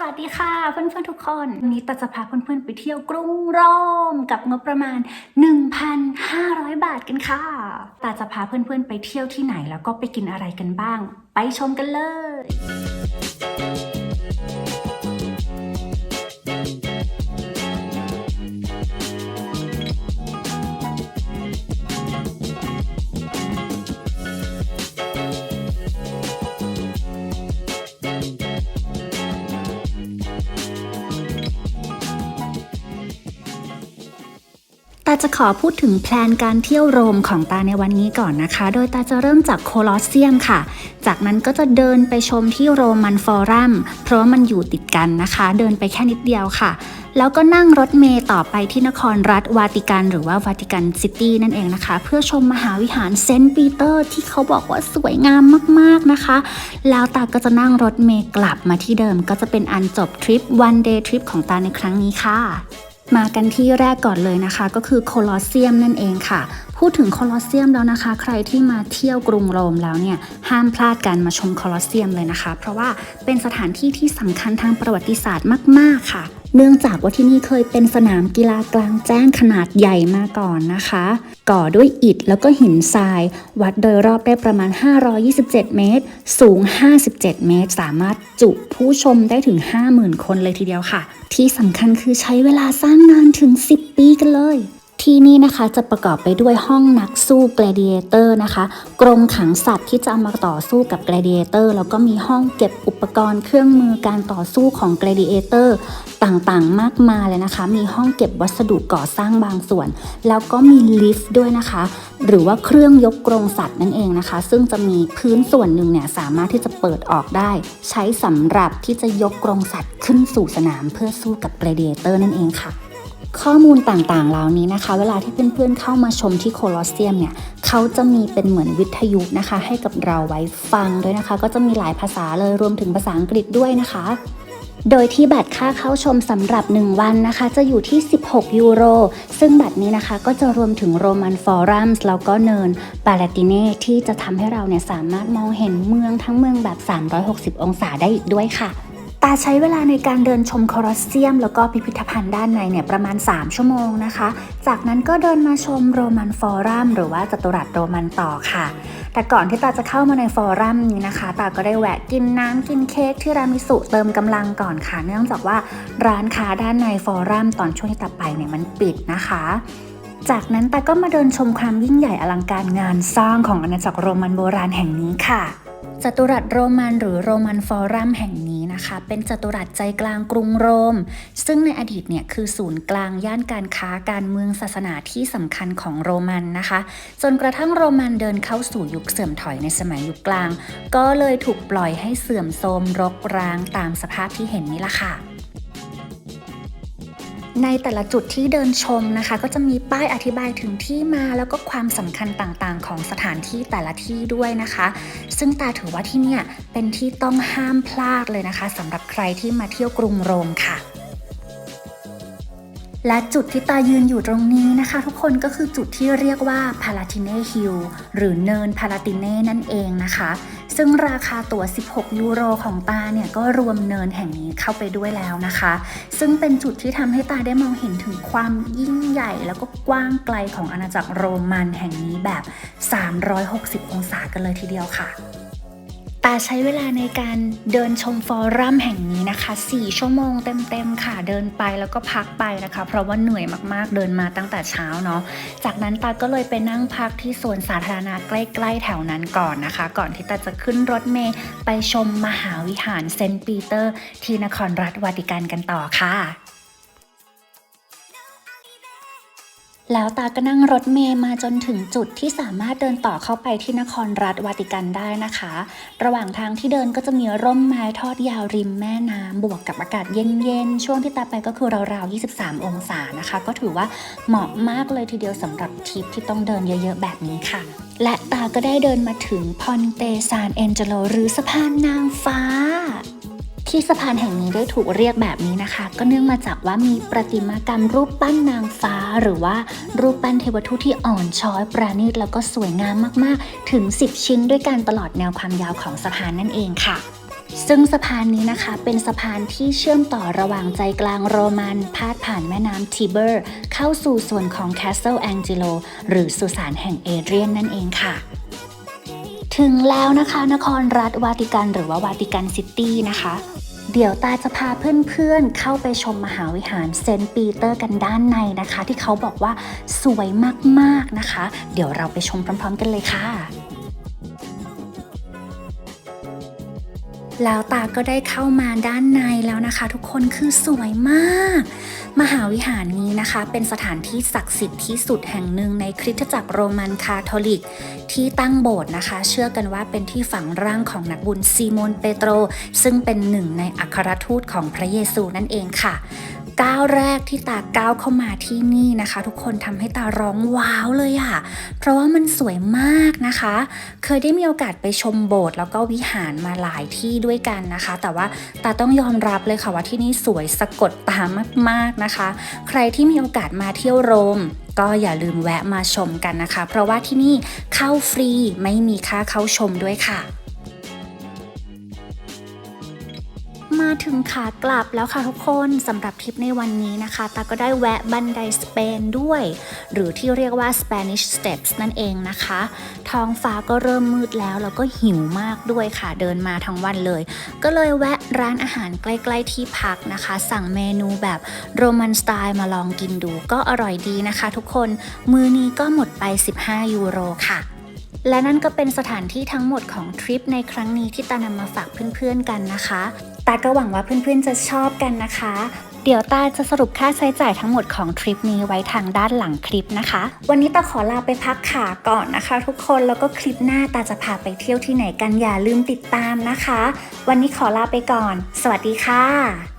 สวัสดีค่ะเพื่อนๆทุกคนวันนี้ตาจะพาเพื่อนๆไปเที่ยวกรุงโรมกับงบประมาณ 1,500 บาทกันค่ะตาจะพาเพื่อนๆไปเที่ยวที่ไหนแล้วก็ไปกินอะไรกันบ้าง ไปชมกันเลย ตาจะขอพูดถึงแพลนการเที่ยวโรมของตาในวันนี้ก่อนนะคะ โดยตาจะเริ่มจากโคลอสเซียมค่ะ จากนั้นก็จะเดินไปชมที่โรมันฟอรัม เพราะว่ามันอยู่ติดกันนะคะ เดินไปแค่นิดเดียวค่ะ แล้วก็นั่งรถเมล์ต่อไปที่นครรัฐวาติกัน หรือว่าวาติกันซิตี้นั่นเองนะคะ เพื่อชมมหาวิหารเซนต์ปีเตอร์ที่เขาบอกว่าสวยงามมากๆนะคะ แล้วตาก็จะนั่งรถเมล์กลับมาที่เดิม ก็จะเป็นอันจบทริป one day trip ของตาในครั้งนี้ค่ะ มากันที่แรกก่อนเลยนะคะ ก็คือโคลอสเซียมนั่นเองค่ะ พูดถึงโคลอสเซียมแล้วนะคะ ใครที่มาเที่ยวกรุงโรมแล้วเนี่ยห้ามพลาดการมาชมโคลอสเซียมเลยนะคะ เพราะว่าเป็นสถานที่ที่สำคัญทางประวัติศาสตร์มาก ๆค่ะ เนื่องจากว่าที่นี่เคยเป็นสนามกีฬากลางแจ้งขนาดใหญ่มาก่อนนะคะ ก่อด้วยอิฐแล้วก็หินทราย วัดโดยรอบได้ประมาณ 527 เมตร สูง 57 เมตร สามารถจุผู้ชมได้ถึง 50,000 คนเลยทีเดียวค่ะ ที่สำคัญคือใช้เวลาสร้างนานถึง 10 ปีกันเลย ที่นี่นะคะจะประกอบไปด้วยห้องนักสู้ gladiator นะคะ กรงขังสัตว์ที่จะเอามาต่อสู้กับ gladiator แล้วก็มีห้องเก็บอุปกรณ์เครื่องมือการต่อสู้ของ gladiator ต่างๆ มากมายเลยนะคะ มีห้องเก็บวัสดุก่อสร้างบางส่วน แล้วก็มีลิฟต์ด้วยนะคะ หรือว่าเครื่องยกกรงสัตว์นั่นเองนะคะ ซึ่งจะมีพื้นส่วนหนึ่งเนี่ยสามารถที่จะเปิดออกได้ ใช้สำหรับที่จะยกกรงสัตว์ขึ้นสู่สนามเพื่อสู้กับ gladiator นั่นเองค่ะ ข้อมูลต่างๆ เหล่านี้นะคะ เวลาที่เพื่อนๆเข้ามาชมที่โคลอสเซียมเนี่ยเขาจะมีเป็นเหมือนวิทยุนะคะ ให้กับเราไว้ฟังด้วยนะคะ ก็จะมีหลายภาษาเลยรวมถึงภาษาอังกฤษด้วยนะคะ โดยที่บัตรค่าเข้าชมสำหรับ 1 วันนะคะ จะอยู่ที่ 16 ยูโร ซึ่งบัตรนี้นะคะก็จะรวมถึงโรมันฟอรัมส์แล้วก็เนินปาลาติเน่ที่จะทำให้เราเนี่ยสามารถมองเห็นเมืองทั้งเมืองแบบ 360 องศาได้อีกด้วยค่ะ ตาใช้เวลาในการเดินชมโคลอสเซียม แล้วก็พิพิธภัณฑ์ด้านในเนี่ยประมาณ 3 ชั่วโมงนะคะ จากนั้นก็เดินมาชมโรมันฟอรัมหรือว่าจัตุรัสโรมันต่อค่ะ แต่ก่อนที่ตาจะเข้ามาในฟอรัมนี้นะคะ ตาก็ได้แวะกินน้ำกินเค้กที่รามิสุเติมกำลังก่อนค่ะ เนื่องจากว่าร้านค้าด้านในฟอรัมตอนช่วงที่ตาไปเนี่ยมันปิดนะคะจากนั้นตาก็มาเดินชมความยิ่งใหญ่อลังการงานสร้างของอาณาจักรโรมันโบราณแห่งนี้ค่ะ จัตุรัสโรมันหรือโรมันฟอรัมแห่งนี้ นะคะ เป็นจัตุรัสใจกลางกรุงโรม ซึ่งในอดีตเนี่ยคือศูนย์กลางย่านการค้าการเมืองศาสนาที่สำคัญของโรมันนะคะ จนกระทั่งโรมันเดินเข้าสู่ยุคเสื่อมถอยในสมัยยุคกลาง ก็เลยถูกปล่อยให้เสื่อมโทรมรกร้างตามสภาพที่เห็นนี่ละค่ะ ในแต่ละจุดที่เดินชมนะคะ ก็จะมีป้ายอธิบายถึงที่มาแล้วก็ความสำคัญต่างๆ ของสถานที่แต่ละที่ด้วยนะคะ ซึ่งตาถือว่าที่เนี่ยเป็นที่ต้องห้ามพลาดเลยนะคะสำหรับใครที่มาเที่ยวกรุงโรมค่ะและจุดที่ตายืนอยู่ตรงนี้นะคะ ทุกคนก็คือจุดที่เรียกว่าพาลาติเน่ฮิลหรือเนินพาลาติเน่นั่นเองนะคะ ซึ่งราคาตั๋ว 16 ยูโรของตาเนี่ยก็รวมเนินแห่งนี้เข้าไปด้วยแล้วนะคะ ซึ่งเป็นจุดที่ทำให้ตาได้มองเห็นถึงความยิ่งใหญ่ แล้วก็กว้างไกลของอาณาจักรโรมันแห่งนี้แบบ 360 องศากันเลยทีเดียวค่ะาใช้เวลาในการเดินชมฟอรัมแห่งนี้นะคะ 4 ชั่วโมงเต็มๆค่ะ เดินไปแล้วก็พักไปนะคะ เพราะว่าเหนื่อยมากๆ เดินมาตั้งแต่เช้าเนาะ จากนั้นตาก็เลยไปนั่งพักที่สวนสาธารณะใกล้ๆแถวนั้นก่อนนะคะ ก่อนที่ตาจะขึ้นรถเมล์ไปชมมหาวิหารเซนต์ปีเตอร์ที่นครรัฐวาติกันกันต่อค่ะ แล้วตาก็นั่งรถเมย์มาจนถึงจุดที่สามารถเดินต่อเข้าไปที่นครรัฐวาติกันได้นะคะ ระหว่างทางที่เดินก็จะมีร่มไม้ทอดยาวริมแม่น้ำบวกกับอากาศเย็นๆ ช่วงที่ตาไปก็คือราวๆ 23 องศานะคะ ก็ถือว่าเหมาะมากเลยทีเดียวสำหรับทริปที่ต้องเดินเยอะๆ แบบนี้ค่ะ และตาก็ได้เดินมาถึงพอนเตซานเอนเจโลหรือสะพานนางฟ้า ที่สะพานแห่งนี้ได้ถูกเรียกแบบนี้นะคะ ก็เนื่องมาจากว่ามีประติมากรรมรูปปั้นนางฟ้า หรือว่ารูปปั้นเทวทูตที่อ่อนช้อยประณีตแล้วก็สวยงามมากๆ ถึง 10 ชิ้นด้วยกันตลอดแนวความยาวของสะพานนั่นเองค่ะซึ่งสะพานนี้นะคะเป็นสะพานที่เชื่อมต่อระหว่างใจกลางโรมัน พาดผ่านแม่น้ำทิเบอร์ เข้าสู่ส่วนของ Castle Angelo หรือสุสานแห่งเอเดรียนนั่นเองค่ะ ถึงแล้วนะคะ นครรัฐวาติกันหรือว่าวาติกันซิตี้นะคะ เดี๋ยวตาจะพาเพื่อนๆเข้าไปชมมหาวิหารเซนต์ปีเตอร์กันด้านในนะคะ ที่เขาบอกว่าสวยมากๆนะคะ เดี๋ยวเราไปชมพร้อมๆกันเลยค่ะแล้วตาก็ได้เข้ามาด้านในแล้วนะคะ ทุกคนคือสวยมาก มหาวิหารนี้นะคะ เป็นสถานที่ศักดิ์สิทธิ์ที่สุดแห่งหนึ่งในคริสตจักรโรมันคาทอลิก ที่ตั้งโบสถ์นะคะ เชื่อกันว่าเป็นที่ฝังร่างของนักบุญซีโมนเปโตร ซึ่งเป็นหนึ่งในอัครทูตของพระเยซูนั่นเองค่ะ ก้าวแรกที่ตาก้าวเข้ามาที่นี่นะคะ ทุกคนทำให้ตาร้องว้าวเลยอะ่ะ เพราะว่ามันสวยมากนะคะ เคยได้มีโอกาสไปชมโบสถ์แล้วก็วิหารมาหลายที่ด้วยกันนะคะ แต่ว่าตาต้องยอมรับเลยค่ะว่าที่นี่สวยสะกดตามากๆนะคะ ใครที่มีโอกาสมาเที่ยวโรมก็อย่าลืมแวะมาชมกันนะคะ เพราะว่าที่นี่เข้าฟรีไม่มีค่าเข้าชมด้วยค่ะ มาถึงขากลับแล้วค่ะทุกคนสำหรับทริปในวันนี้นะคะตาก็ได้แวะบันไดสเปนด้วย หรือที่เรียกว่า Spanish Steps นั่นเองนะคะ ท้องฟ้าก็เริ่มมืดแล้ว แล้วก็หิวมากด้วยค่ะเดินมาทั้งวันเลย ก็เลยแวะร้านอาหารใกล้ ๆ ที่พักนะคะ สั่งเมนูแบบโรมันสไตล์มาลองกินดู ก็อร่อยดีนะคะ ทุกคนมือนี้ก็หมดไป 15 ยูโรค่ะและนั่นก็เป็นสถานที่ทั้งหมดของทริปในครั้งนี้ที่ตานำมาฝากเพื่อนๆกันนะคะ ตาก็หวังว่าเพื่อนๆจะชอบกันนะคะ เดี๋ยวตาจะสรุปค่าใช้จ่ายทั้งหมดของทริปนี้ไว้ทางด้านหลังคลิปนะคะ วันนี้ตาขอลาไปพักขาก่อนนะคะ ทุกคนแล้วก็คลิปหน้าตาจะพาไปเที่ยวที่ไหนกันอย่าลืมติดตามนะคะ วันนี้ขอลาไปก่อน สวัสดีค่ะ